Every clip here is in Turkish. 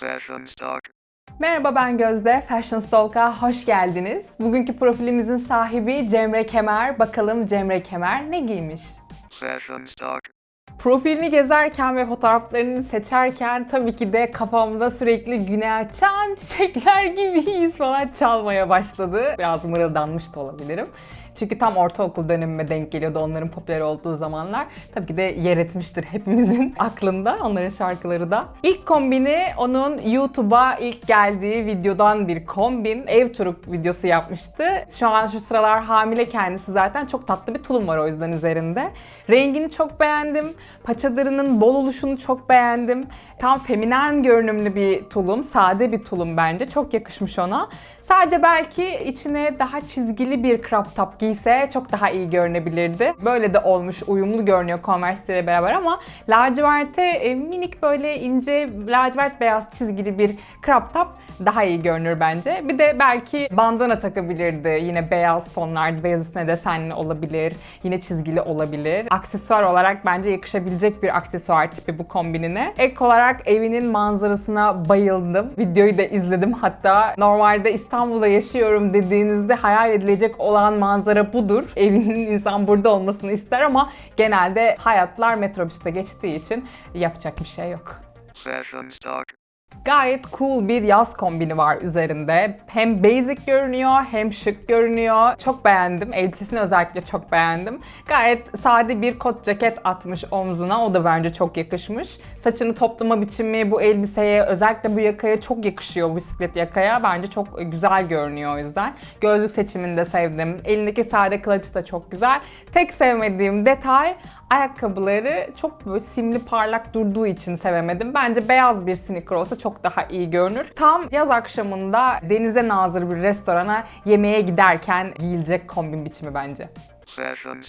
Fashion Stock. Merhaba ben Gözde. Fashion Stalk'a hoş geldiniz. Bugünkü profilimizin sahibi Cemre Kemer. Bakalım Cemre Kemer ne giymiş? Fashion Stock. Profilini gezerken ve fotoğraflarını seçerken tabii ki de kafamda sürekli güne açan çiçekler gibiyiz falan çalmaya başladı. Biraz mırıldanmış da olabilirim. Çünkü tam ortaokul dönemime denk geliyordu onların popüler olduğu zamanlar. Tabii ki de yer etmiştir hepimizin aklında onların şarkıları da. İlk kombini onun YouTube'a ilk geldiği videodan bir kombin. Ev turu videosu yapmıştı. Şu an şu sıralar hamile kendisi zaten. Çok tatlı bir tulum var o yüzden üzerinde. Rengini çok beğendim. Paçalarının bol oluşunu çok beğendim. Tam feminen görünümlü bir tulum. Sade bir tulum bence. Çok yakışmış ona. Sadece belki içine daha çizgili bir crop top giyse çok daha iyi görünebilirdi. Böyle de olmuş, uyumlu görünüyor Converse ile beraber ama laciverte e, minik böyle ince lacivert beyaz çizgili bir crop top daha iyi görünür bence. Bir de belki bandana takabilirdi. Yine beyaz tonlar, beyaz üstüne desenli olabilir. Yine çizgili olabilir. Aksesuar olarak bence yakışabilecek bir aksesuar tipi bu kombinine. Ek olarak evinin manzarasına bayıldım. Videoyu da izledim hatta. Normalde İstanbul'da yaşıyorum dediğinizde hayal edilecek olan manzara budur. Evinin insan burada olmasını ister ama genelde hayatlar metrobüste geçtiği için yapacak bir şey yok. Fashion Stock. Gayet cool bir yaz kombini var üzerinde. Hem basic görünüyor hem şık görünüyor. Çok beğendim. Elbisesini özellikle çok beğendim. Gayet sade bir kot ceket atmış omzuna. O da bence çok yakışmış. Saçını toplama biçimi bu elbiseye özellikle bu yakaya çok yakışıyor bisiklet yakaya. Bence çok güzel görünüyor o yüzden. Gözlük seçimini de sevdim. Elindeki sade kılıcı da çok güzel. Tek sevmediğim detay ayakkabıları çok böyle simli parlak durduğu için sevemedim. Bence beyaz bir sneaker olsa çok daha iyi görünür. Tam yaz akşamında denize nazır bir restorana yemeğe giderken giyilecek kombin biçimi bence. Fashion.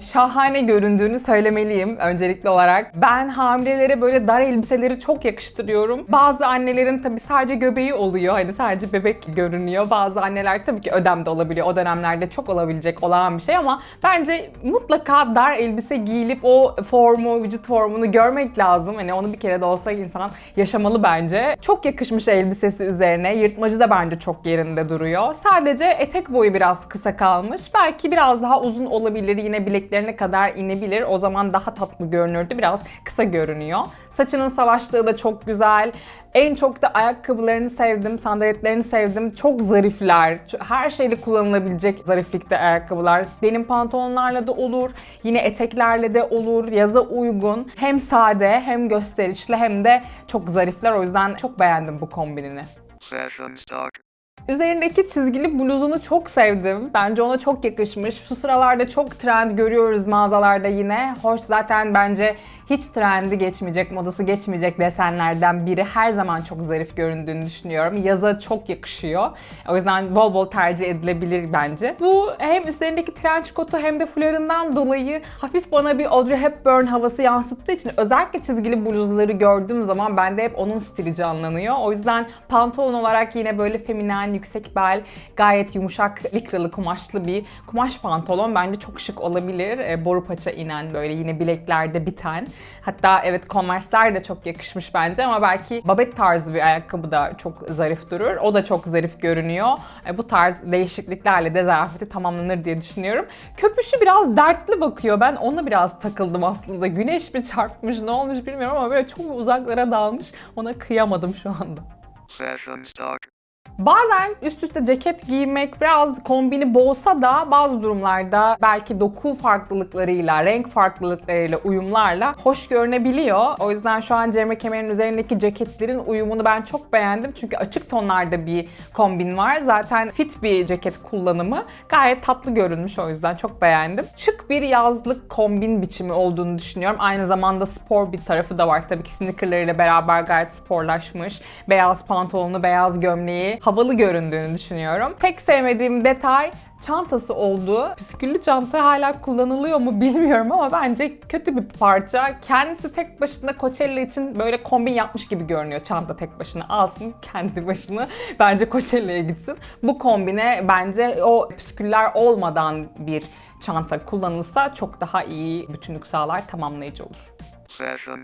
Şahane göründüğünü söylemeliyim öncelikli olarak. Ben hamilelere böyle dar elbiseleri çok yakıştırıyorum. Bazı annelerin tabii sadece göbeği oluyor. Hani sadece bebek görünüyor. Bazı anneler tabii ki ödem de olabiliyor. O dönemlerde çok olabilecek olağan bir şey ama bence mutlaka dar elbise giyilip o formu, vücut formunu görmek lazım. Hani onu bir kere de olsa insan yaşamalı bence. Çok yakışmış elbisesi üzerine. Yırtmacı da bence çok yerinde duruyor. Sadece etek boyu biraz kısa kalmış. Belki biraz daha uzun olabilir. Yine bileklerine kadar inebilir. O zaman daha tatlı görünürdü. Biraz kısa görünüyor. Saçının savaşlığı da çok güzel. En çok da ayakkabılarını sevdim, sandaletlerini sevdim. Çok zarifler. Her şeyle kullanılabilecek zariflikte ayakkabılar. Benim pantolonlarla da olur, yine eteklerle de olur. Yaza uygun. Hem sade, hem gösterişli, hem de çok zarifler. O yüzden çok beğendim bu kombinini. Fashion Stock. Üzerindeki çizgili bluzunu çok sevdim. Bence ona çok yakışmış. Şu sıralarda çok trend görüyoruz mağazalarda yine. Hoş zaten bence hiç trendi geçmeyecek, modası geçmeyecek desenlerden biri. Her zaman çok zarif göründüğünü düşünüyorum. Yaza çok yakışıyor. O yüzden bol bol tercih edilebilir bence. Bu hem üzerindeki trench coat'u hem de fularından dolayı hafif bana bir Audrey Hepburn havası yansıttığı için özellikle çizgili bluzları gördüğüm zaman bende hep onun stili canlanıyor. O yüzden pantolon olarak yine böyle feminen, yüksek bel, gayet yumuşak likralı kumaşlı bir kumaş pantolon bence çok şık olabilir. E, boru paça inen böyle yine bileklerde biten. Hatta evet Converse'ler de çok yakışmış bence ama belki babet tarzı bir ayakkabı da çok zarif durur. O da çok zarif görünüyor. E, bu tarz değişikliklerle de zarafeti tamamlanır diye düşünüyorum. Köpüşü biraz dertli bakıyor. Ben ona biraz takıldım aslında. Güneş mi çarpmış ne olmuş bilmiyorum ama böyle çok uzaklara dalmış. Ona kıyamadım şu anda. Fashion Stock. Bazen üst üste ceket giymek biraz kombini boğsa da bazı durumlarda belki doku farklılıklarıyla, renk farklılıklarıyla, uyumlarla hoş görünebiliyor. O yüzden şu an Cemre Kemer'in üzerindeki ceketlerin uyumunu ben çok beğendim. Çünkü açık tonlarda bir kombin var. Zaten fit bir ceket kullanımı. Gayet tatlı görünmüş o yüzden çok beğendim. Şık bir yazlık kombin biçimi olduğunu düşünüyorum. Aynı zamanda spor bir tarafı da var. Tabii ki sneakerlarıyla beraber gayet sporlaşmış. Beyaz pantolonu, beyaz gömleği havalı göründüğünü düşünüyorum. Tek sevmediğim detay çantası oldu. Püsküllü çanta hala kullanılıyor mu bilmiyorum ama bence kötü bir parça. Kendisi tek başına Coachella için böyle kombin yapmış gibi görünüyor. Çanta tek başına alsın kendi başına. Bence Coachella'ya gitsin. Bu kombine bence o püsküller olmadan bir çanta kullanılsa çok daha iyi bütünlük sağlar, tamamlayıcı olur. Fashion.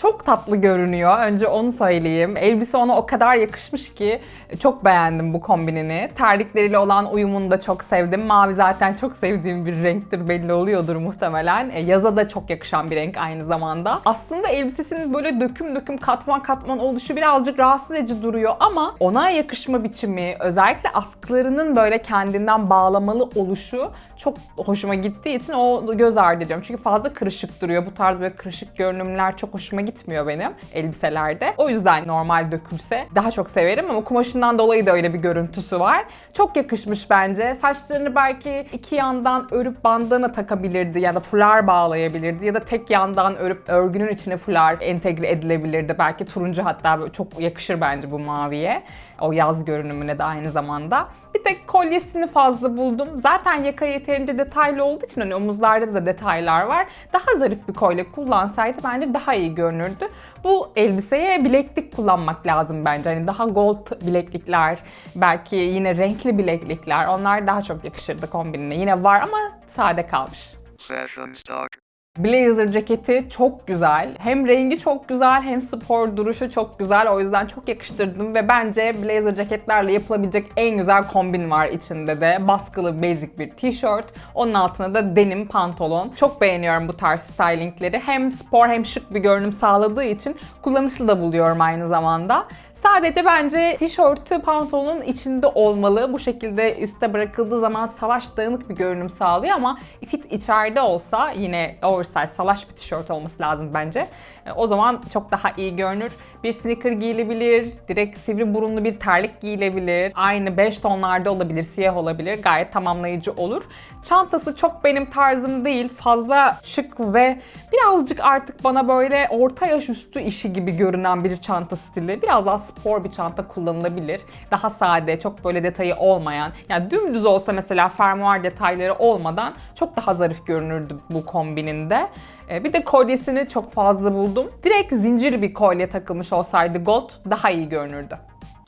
Çok tatlı görünüyor. Önce onu söyleyeyim. Elbise ona o kadar yakışmış ki çok beğendim bu kombinini. Terlikleriyle olan uyumunu da çok sevdim. Mavi zaten çok sevdiğim bir renktir belli oluyordur muhtemelen. E, yaza da çok yakışan bir renk aynı zamanda. Aslında elbisesinin böyle döküm döküm katman katman oluşu birazcık rahatsız edici duruyor ama ona yakışma biçimi özellikle askılarının böyle kendinden bağlamalı oluşu çok hoşuma gittiği için o göz ardı ediyorum. Çünkü fazla kırışık duruyor. Bu tarz böyle kırışık görünümler çok hoşuma gitmiyor benim elbiselerde. O yüzden normal dökülse daha çok severim ama kumaşından dolayı da öyle bir görüntüsü var. Çok yakışmış bence. Saçlarını belki iki yandan örüp bandana takabilirdi ya da fular bağlayabilirdi ya da tek yandan örüp örgünün içine fular entegre edilebilirdi. Belki turuncu hatta çok yakışır bence bu maviye. O yaz görünümüne de aynı zamanda. Bir tek kolyesini fazla buldum. Zaten yaka yeterince detaylı olduğu için hani omuzlarda da detaylar var. Daha zarif bir kolye kullansaydı bence daha iyi görünürdü. Bu elbiseye bileklik kullanmak lazım bence. Hani daha gold bileklikler, belki yine renkli bileklikler onlar daha çok yakışırdı kombinine. Yine var ama sade kalmış. Fashion stock. Blazer ceketi çok güzel. Hem rengi çok güzel hem spor duruşu çok güzel. O yüzden çok yakıştırdım ve bence blazer ceketlerle yapılabilecek en güzel kombin var içinde de. Baskılı basic bir tişört. Onun altına da denim pantolon. Çok beğeniyorum bu tarz stylingleri. Hem spor hem şık bir görünüm sağladığı için kullanışlı da buluyorum aynı zamanda. Sadece bence tişörtü pantolonun içinde olmalı. Bu şekilde üste bırakıldığı zaman salaş dağınık bir görünüm sağlıyor ama fit içeride olsa yine oversize salaş bir tişört olması lazım bence. E, O zaman çok daha iyi görünür. Bir sneaker giyilebilir, direkt sivri burunlu bir terlik giyilebilir. Aynı 5 tonlarda olabilir, siyah olabilir. Gayet tamamlayıcı olur. Çantası çok benim tarzım değil. Fazla şık ve birazcık artık bana böyle orta yaş üstü işi gibi görünen bir çanta stili. Biraz daha spor bir çanta kullanılabilir. Daha sade, çok böyle detayı olmayan. Yani dümdüz olsa mesela fermuar detayları olmadan çok daha zarif görünürdü bu kombininde. Ee, Bir de kolyesini çok fazla buldum. Direkt zincir bir kolye takılmış olsaydı gold daha iyi görünürdü.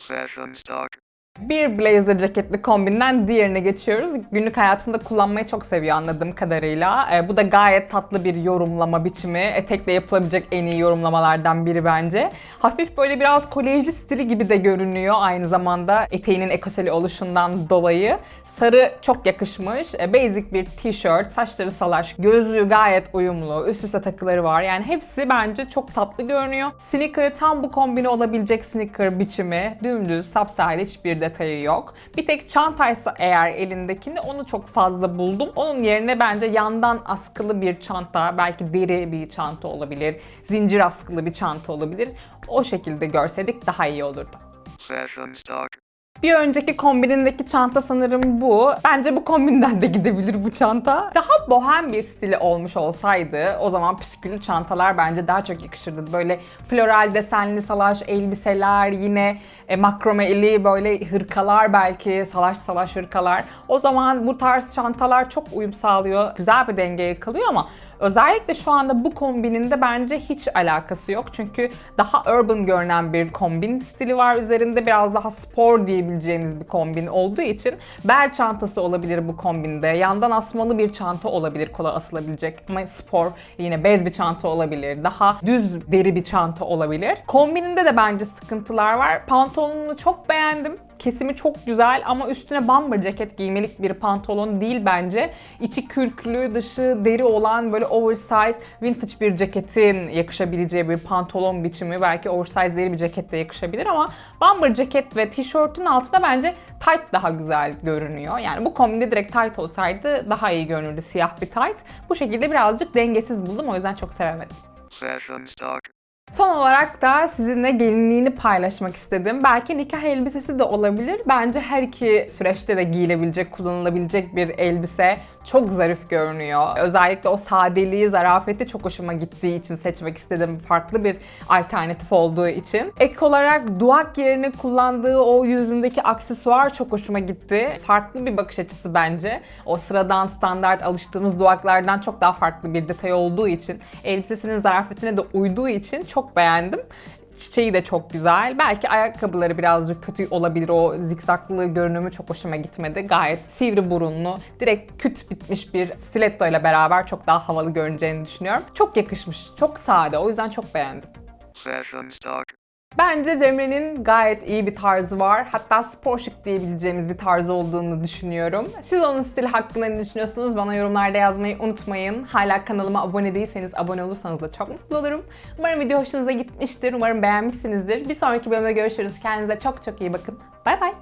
Fashion stock. Bir blazer ceketli kombinden diğerine geçiyoruz. Günlük hayatında kullanmayı çok seviyor anladığım kadarıyla. Ee, bu da gayet tatlı bir yorumlama biçimi. Etekle yapılabilecek en iyi yorumlamalardan biri bence. Hafif böyle biraz kolejli stili gibi de görünüyor aynı zamanda eteğinin ekoseli oluşundan dolayı. Sarı çok yakışmış. E, Basic bir tişört, saçları salaş, gözlüğü gayet uyumlu, üst üste takıları var. Yani hepsi bence çok tatlı görünüyor. Sneaker'ı tam bu kombine olabilecek sneaker biçimi. Dümdüz, sapsarı hiçbir detayı yok. Bir tek çantaysa eğer elindekini onu çok fazla buldum. Onun yerine bence yandan askılı bir çanta, belki deri bir çanta olabilir, zincir askılı bir çanta olabilir. O şekilde görseydik daha iyi olurdu. Fashion. Bir önceki kombinindeki çanta sanırım bu. Bence bu kombinden de gidebilir bu çanta. Daha bohem bir stili olmuş olsaydı o zaman püsküllü çantalar bence daha çok yakışırdı. Böyle floral desenli salaş elbiseler, yine e, makromeli böyle hırkalar belki, salaş salaş hırkalar. O zaman bu tarz çantalar çok uyum sağlıyor. Güzel bir denge yakalıyor ama Özellikle şu anda bu kombininde bence hiç alakası yok. Çünkü daha urban görünen bir kombin stili var üzerinde. Biraz daha spor diyebileceğimiz bir kombin olduğu için bel çantası olabilir bu kombinde. Yandan asmalı bir çanta olabilir kola asılabilecek. Ama spor yine bez bir çanta olabilir. Daha düz deri bir çanta olabilir. Kombininde de bence sıkıntılar var. Pantolonunu çok beğendim. Kesimi çok güzel ama üstüne bomber ceket giymelik bir pantolon değil bence. İçi kürklü, dışı deri olan böyle oversize, vintage bir ceketin yakışabileceği bir pantolon biçimi. Belki oversize deri bir ceket de yakışabilir ama bomber ceket ve tişörtün altında bence tight daha güzel görünüyor. Yani bu kombinde direkt tight olsaydı daha iyi görünürdü siyah bir tight. Bu şekilde birazcık dengesiz buldum o yüzden çok sevemedim. Fashion stock. Son olarak da sizinle gelinliğini paylaşmak istedim. Belki nikah elbisesi de olabilir. Bence her iki süreçte de giyilebilecek, kullanılabilecek bir elbise. Çok zarif görünüyor. Özellikle o sadeliği, zarafeti çok hoşuma gittiği için seçmek istedim. Farklı bir alternatif olduğu için. Ek olarak duak yerine kullandığı o yüzündeki aksesuar çok hoşuma gitti. Farklı bir bakış açısı bence. O sıradan standart alıştığımız duaklardan çok daha farklı bir detay olduğu için, elbisesinin zarafetine de uyduğu için çok beğendim. Çiçeği de çok güzel. Belki ayakkabıları birazcık kötü olabilir. O zikzaklı görünümü çok hoşuma gitmedi. Gayet sivri burunlu, direkt küt bitmiş bir stiletto ile beraber çok daha havalı görüneceğini düşünüyorum. Çok yakışmış. Çok sade. O yüzden çok beğendim. Fashion. Bence Cemre'nin gayet iyi bir tarzı var. Hatta spor şık diyebileceğimiz bir tarzı olduğunu düşünüyorum. Siz onun stili hakkında ne düşünüyorsunuz? Bana yorumlarda yazmayı unutmayın. Hala kanalıma abone değilseniz abone olursanız da çok mutlu olurum. Umarım video hoşunuza gitmiştir. Umarım beğenmişsinizdir. Bir sonraki bölümde görüşürüz. Kendinize çok çok iyi bakın. Bay bay.